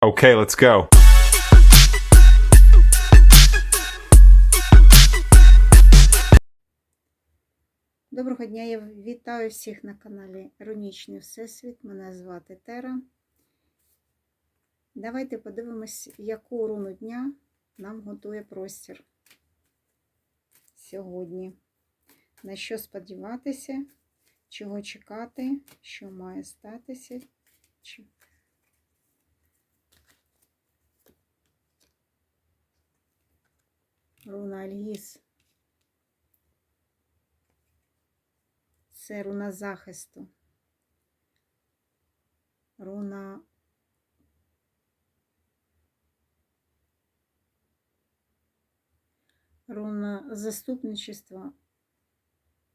Okay, let's go. Доброго дня, я вітаю всіх на каналі Рунічний Всесвіт. Мене звати Тера. Давайте подивимось, яку руну дня нам готує простір сьогодні. На що сподіватися, чого чекати, що має статися. Руна Альгіс. Це руна захисту. Руна руна заступничества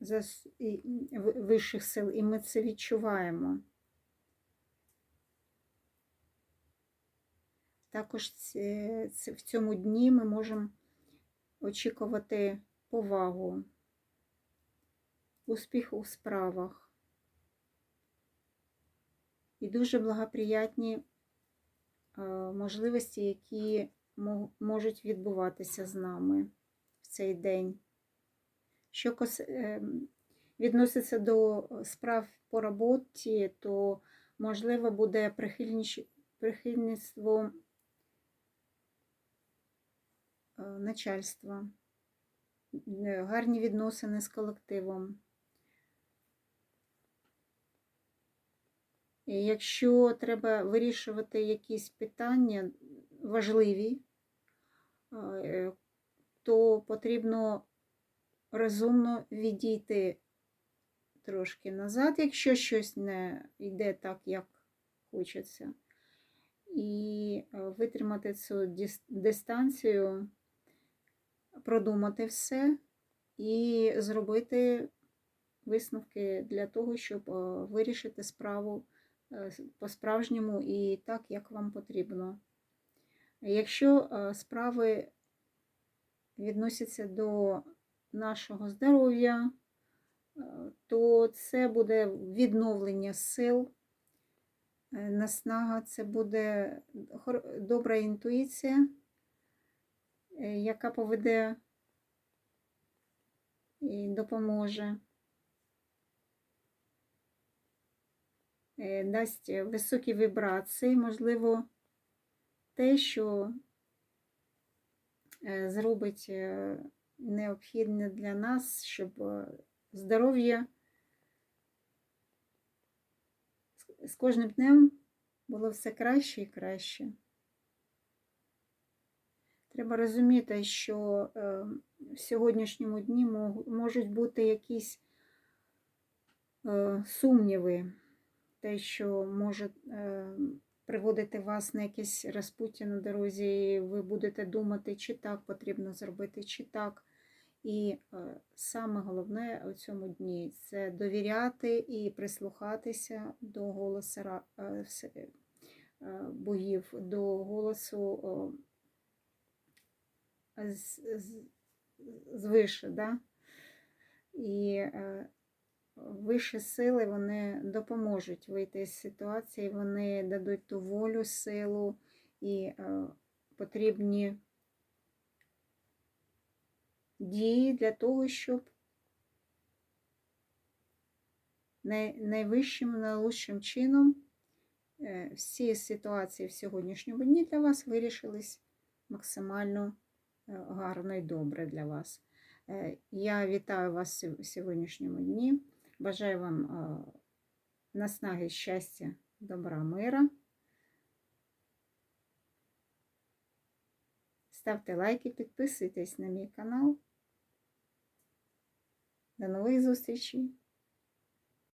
зас- і- вищих сил, і ми це відчуваємо. Також це, це, в цьому дні ми можемо очікувати повагу успіх у справах і дуже благоприятні е, можливості, які можуть відбуватися з нами в цей день. Що е, відноситься до справ по роботі, то можливо буде прихильніш- прихильництво е, начальства, е, гарні відносини з колективом. І Якщо треба вирішувати якісь питання важливі, е, то потрібно розумно відійти трошки назад, якщо щось не йде так, як хочеться. І е, витримати цю дистанцію, продумати все і зробити висновки для того, щоб е, вирішити справу е, по-справжньому і так, як вам потрібно. Якщо е, справи відносяться до нашого здоров'я, то це буде відновлення сил, наснага, це буде добра інтуїція, яка поведе і допоможе. е, дасть високі вібрації, можливо, те, що е, зробить е, необхідне для нас, щоб е, здоров'я з кожним днем було все краще і краще. Треба розуміти, що е, в сьогоднішньому дні можуть бути якісь е, сумніви, те, що може е, приводити вас на якесь розпуття на дорозі, і ви будете думати, чи так потрібно зробити, чи так. І саме головне у цьому дні це довіряти і прислухатися до голосу богів, до голосу з, з, звише, да? І е, вищі сили вони допоможуть вийти з ситуації, вони дадуть ту волю, силу і е, потрібні дії для того, щоб най, найвищим, найлучшим чином е, всі ситуації в сьогоднішньому дні для вас вирішились максимально гарно і добре для вас. Е, Я вітаю вас в сьогоднішньому дні. Бажаю вам е, наснаги, щастя, добра, мира. Ставте лайки, підписуйтесь на мій канал. До нових зустрічей!